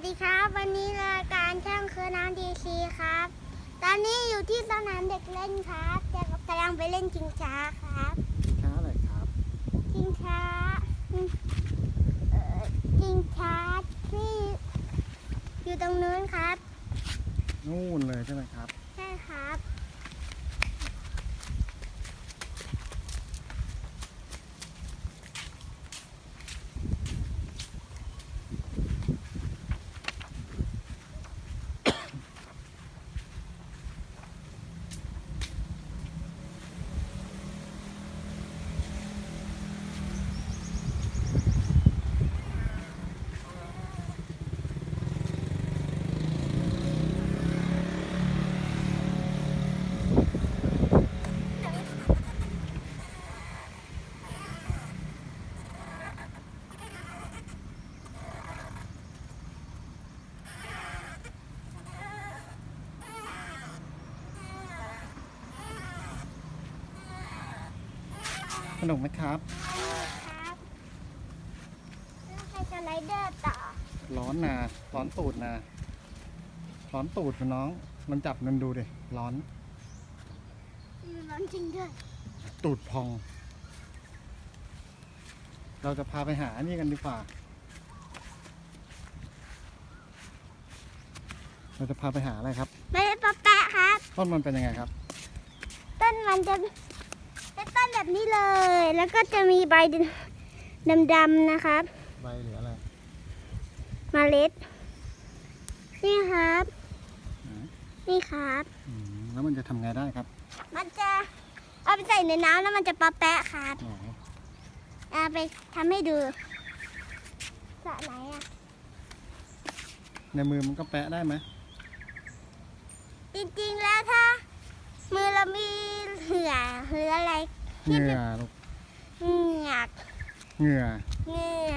วัสดีครับ วันนี้รายการช่างคือน้ำดีซีครับ ตอนนี้อยู่ที่สนามเด็กเล่นครับจะกำลังไปเล่นชิงช้าครับช้าอะไรครับชิงช้าอืมเอ่อชิงช้าที่อยู่ตรงนู้นครับนู่นเลยใช่ไหมครับใช่ครับ สนุกไหมครับครับแล้วใครจะไรเดอร์ต่อร้อนนะร้อนตูดนะร้อนตูดคุณน้องลองจับมันดูดิร้อนอืมร้อนจริงด้วยตูดพอง เราจะพาไปหาอันนี้กันดีกว่า เราจะพาไปหาอะไรครับ ไม่ได้ปะแปะครับ ต้นมันเป็นยังไงครับ ต้นมันจะ เป็นต้นแบบนี้เลย แล้วก็จะมีใบดำๆนะครับ ใบหรืออะไรเมล็ด นี่ครับอืมนี่ครับ อืมแล้วมันจะทำไงได้ครับมันจะเอาไปใส่ในน้ำแล้วมันจะปะแปะครับอ๋อเอาไปทำให้ดูสระไหนอะในมือมันก็แปะได้ไหมจริงๆแล้วถ้า มือเรามี เหื่อหรืออะไรเหงื่อลูกเหงือกเหงื่อเหงื่อ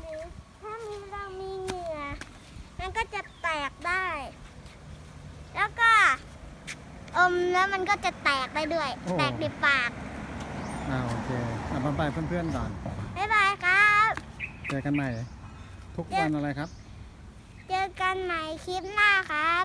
หรือถ้ามีเรามีเหงื่อมันก็จะแตกได้ แล้วก็อมแล้วมันก็จะแตกได้ด้วยแตกในปากอ่าโอเคอะบายบายเพื่อนๆก่อน บ๊ายบายครับ เจอกันใหม่ ทุกวันอะไรครับ เจอกันใหม่คลิปหน้าครับ